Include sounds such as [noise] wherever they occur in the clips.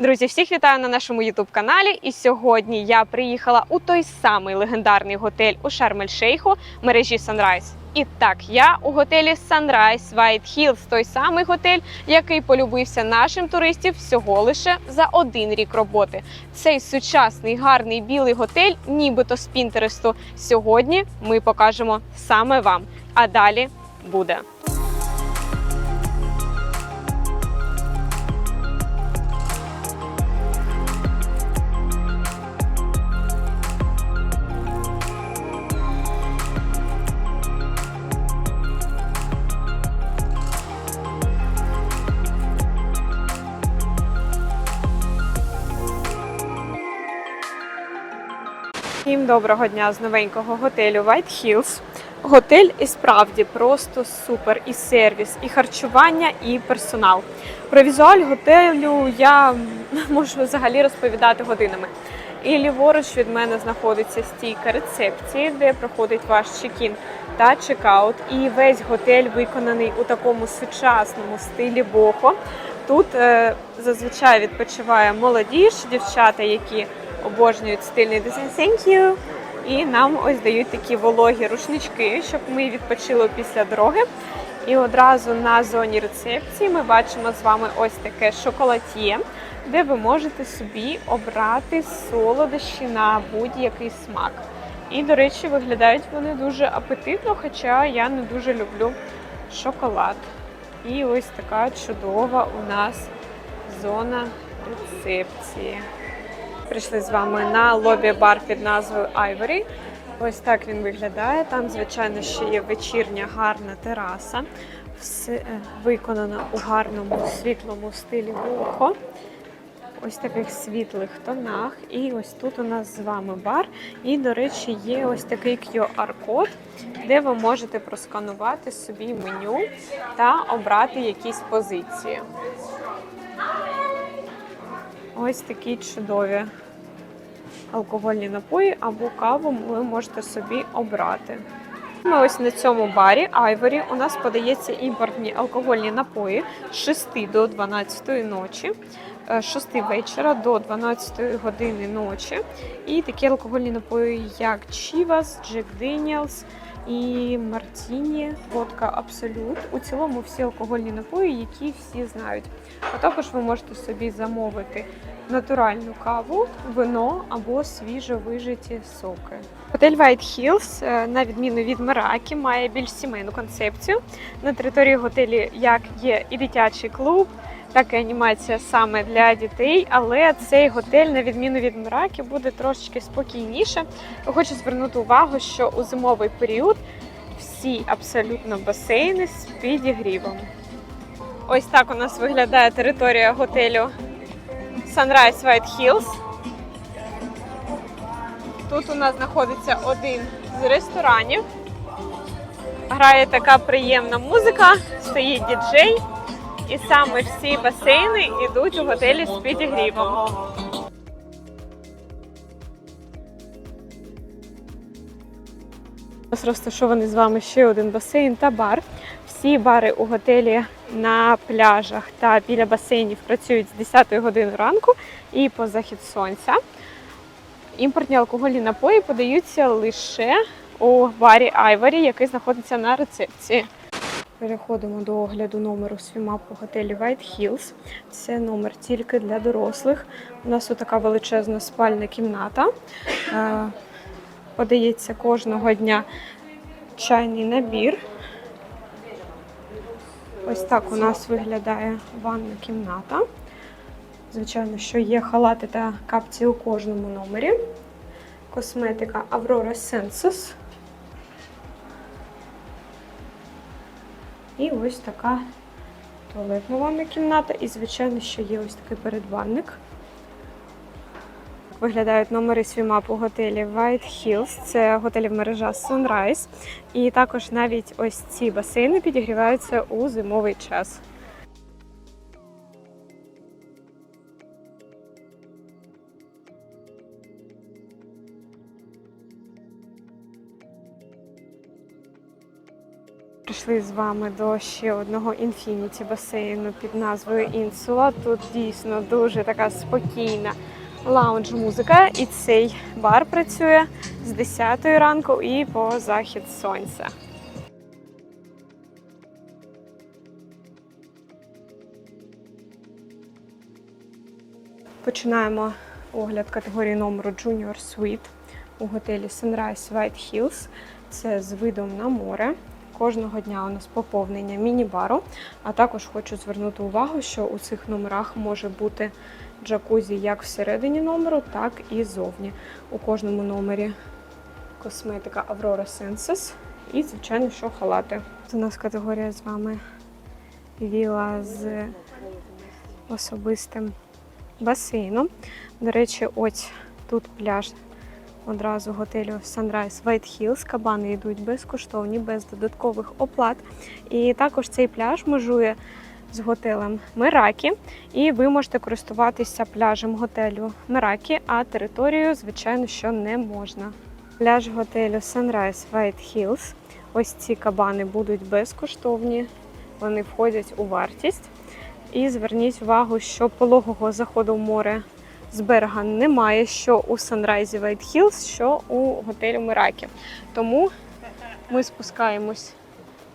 Друзі, всіх вітаю на нашому youtube каналі. І сьогодні я приїхала у той самий легендарний готель у Шарм-ель-Шейху мережі Sunrise. І так, я у готелі Sunrise White Hills, той самий готель, який полюбився нашим туристів всього лише за один рік роботи. Цей сучасний гарний білий готель, нібито з Пінтересту. Сьогодні ми покажемо саме вам. А далі буде. Всім доброго дня з новенького готелю White Hills. Готель і справді просто супер. І сервіс, і харчування, і персонал. Про візуаль готелю я [laughs] можу взагалі розповідати годинами. І ліворуч від мене знаходиться стійка рецепції, де проходить ваш чекін та чекаут. І весь готель виконаний у такому сучасному стилі бохо. Тут е, зазвичай відпочиває молодіж, дівчата, які обожнюють стильний дизайн. Thank you! І нам ось дають такі вологі рушнички, щоб ми відпочили після дороги. І одразу на зоні рецепції ми бачимо з вами ось таке шоколад'є, де ви можете собі обрати солодощі на будь-який смак. І, до речі, виглядають вони дуже апетитно, хоча я не дуже люблю шоколад. І ось така чудова у нас зона рецепції. Прийшли з вами на лобі-бар під назвою Ivory. Ось так він виглядає. Там, звичайно, ще є вечірня гарна тераса. Все е, виконано у гарному світлому стилі бохо. Ось таких світлих тонах. І ось тут у нас з вами бар. І, до речі, є ось такий QR-код, де ви можете просканувати собі меню та обрати якісь позиції. Ось такі чудові алкогольні напої або каву ви можете собі обрати. Ми ось на цьому барі Айворі у нас подається імпортні алкогольні напої з 6 до 12 ночі, е, з 6 вечора до 12 години ночі. І такі алкогольні напої, як Chivas, Jack Daniels і Мартіні, водка Абсолют. У цілому всі алкогольні напої, які всі знають. А також ви можете собі замовити натуральну каву, вино або свіжо вижиті соки. Готель White Hills, е, на відміну від Меракі, має більш сімейну концепцію. На території готелі як є і дитячий клуб, так і анімація саме для дітей. Але цей готель, на відміну від Меракі, буде трошечки спокійніше. Хочу звернути увагу, що у зимовий період всі абсолютно басейни з підігрівом. Ось так у нас виглядає територія готелю Sunrise White Hills. Тут у нас знаходиться один з ресторанів. Грає така приємна музика, стоїть діджей, і саме всі басейни йдуть у готелі з підігрівом. У нас розташований з вами ще один басейн та бар. Всі бари у готелі на пляжах та біля басейнів працюють з 10 години ранку і по захід сонця. Імпортні алкогольні напої подаються лише у барі Айварі, який знаходиться на рецепції. Переходимо до огляду номеру свімап у готелі White Hills. Це номер тільки для дорослих. У нас така величезна спальна кімната. Е, Подається кожного дня чайний набір. Ось так у нас виглядає ванна кімната. Звичайно, що є халати та капці у кожному номері. Косметика Aurora Sensus. І ось така туалетна ванна кімната. І, звичайно, ще є ось такий передбанник. Виглядають номери свімап у готелі White Hills. Це готелів мережа Sunrise. І також навіть ось ці басейни підігріваються у зимовий час. Прийшли з вами до ще одного інфініті басейну під назвою Інсула. Тут дійсно дуже така спокійна лаунж-музика. І цей бар працює з 10 ранку і по захід сонця. Починаємо огляд категорії номеру Junior Suite у готелі Sunrise White Hills. Це з видом на море. Кожного дня у нас поповнення міні-бару. А також хочу звернути увагу, що у цих номерах може бути джакузі як всередині номеру, так і зовні. У кожному номері косметика Aurora Senses і, звичайно, що халати. У нас категорія з вами віла з особистим басейном. До речі, ось тут пляж одразу готелю Sunrise White Hills. Кабани йдуть безкоштовні, без додаткових оплат. І також цей пляж межує з готелем Меракі, і ви можете користуватися пляжем готелю Меракі, а територію, звичайно, що не можна. Пляж готелю Sunrise White Hills. Ось ці кабани будуть безкоштовні, вони входять у вартість. І зверніть увагу, що пологого заходу в море з берега немає, що у Sunrise White Hills, що у готелю Миракі. Тому ми спускаємось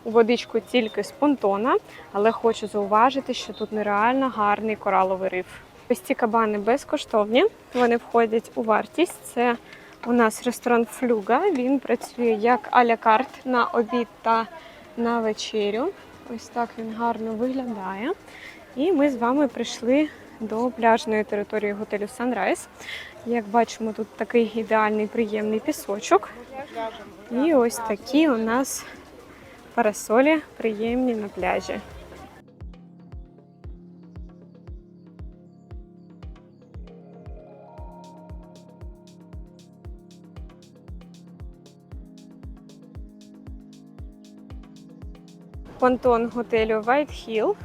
у водичку тільки з понтона, але хочу зауважити, що тут нереально гарний кораловий риф. Ось ці кабани безкоштовні, вони входять у вартість. Це у нас ресторан Флюга. Він працює як а-ля карт на обід та на вечерю. Ось так він гарно виглядає. І ми з вами прийшли до пляжної території готелю Sunrise. Як бачимо, тут такий ідеальний приємний пісочок. І ось такі у нас парасолі приємні на пляжі. Понтон готелю White Hill.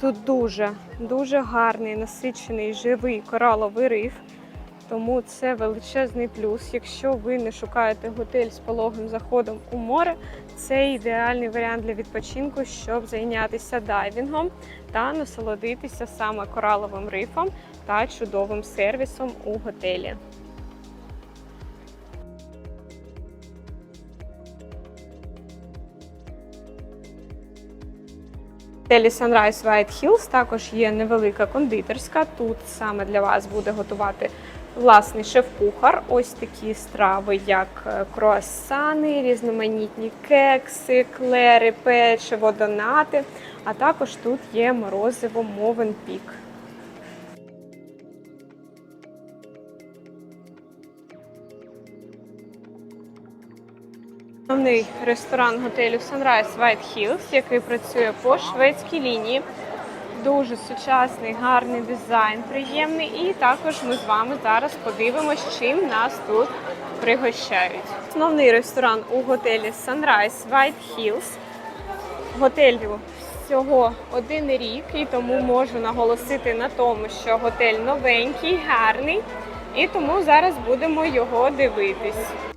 Тут дуже дуже гарний, насичений, живий кораловий риф. Тому це величезний плюс. Якщо ви не шукаєте готель з пологим заходом у море, це ідеальний варіант для відпочинку, щоб зайнятися дайвінгом та насолодитися саме кораловим рифом та чудовим сервісом у готелі. В готелі Sunrise White Hills також є невелика кондитерська. Тут саме для вас буде готувати власний шеф-кухар. Ось такі страви, як е, круасани, різноманітні кекси, клери, печиво, донати. А також тут є морозиво Мовен Пік. Основний ресторан готелю Sunrise White Hills, який працює по шведській лінії. Дуже сучасний, гарний дизайн, приємний. І також ми з вами зараз подивимось, чим нас тут пригощають. Основний ресторан у готелі Sunrise White Hills. Готелю всього один рік, і тому можу наголосити на тому, що готель новенький, гарний, і тому зараз будемо його дивитись.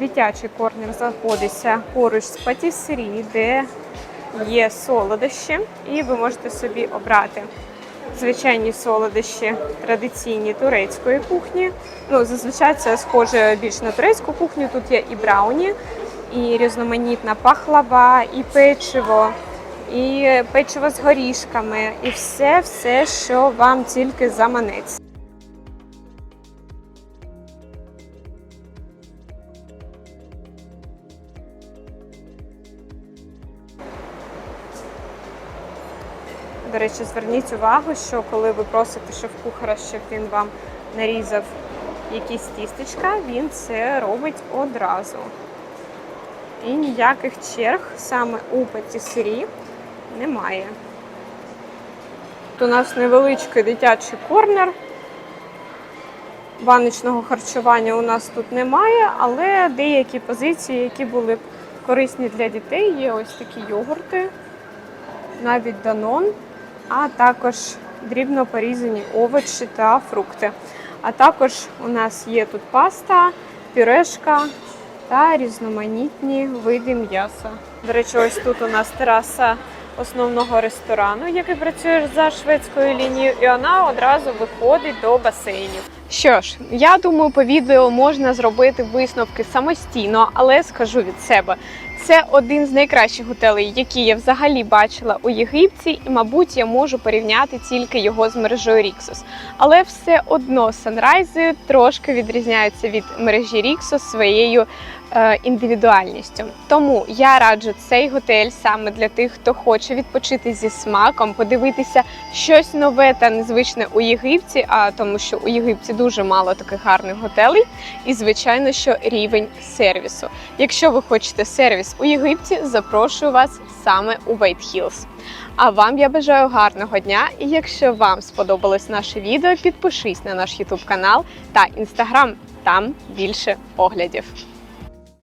Дитячий корнер знаходиться поруч з патісері, де є солодощі, і ви можете собі обрати звичайні солодощі традиційні турецької кухні. Ну, зазвичай це схоже більш на турецьку кухню. Тут є і брауні, і різноманітна пахлава, і печиво, і печиво з горішками, і все, все, що вам тільки заманеться. Речі, зверніть увагу, що коли ви просите шеф-кухара, щоб він вам нарізав якісь тістечка, він це робить одразу. І ніяких черг саме у патісері немає. Тут у нас невеличкий дитячий корнер. Баночного харчування у нас тут немає, але деякі позиції, які були б корисні для дітей, є ось такі йогурти, навіть данон, а також дрібно порізані овочі та фрукти. А також у нас є тут паста, пюрешка та різноманітні види м'яса. До речі, ось тут у нас тераса основного ресторану, який працює за шведською лінією, і вона одразу виходить до басейнів. Що ж, я думаю, по відео можна зробити висновки самостійно, але скажу від себе. Це один з найкращих готелей, які я взагалі бачила у Єгипті, і, мабуть, я можу порівняти тільки його з мережею Ріксос. Але все одно санрайзи трошки відрізняються від мережі Ріксос своєю е, індивідуальністю. Тому я раджу цей готель саме для тих, хто хоче відпочити зі смаком, подивитися щось нове та незвичне у Єгипті, а тому, що у Єгипті дуже мало таких гарних готелей, і звичайно, що рівень сервісу. Якщо ви хочете сервіс у Єгипті, запрошую вас саме у White Hills. А вам я бажаю гарного дня. І якщо вам сподобалось наше відео, підпишись на наш YouTube канал та Instagram. Там більше оглядів.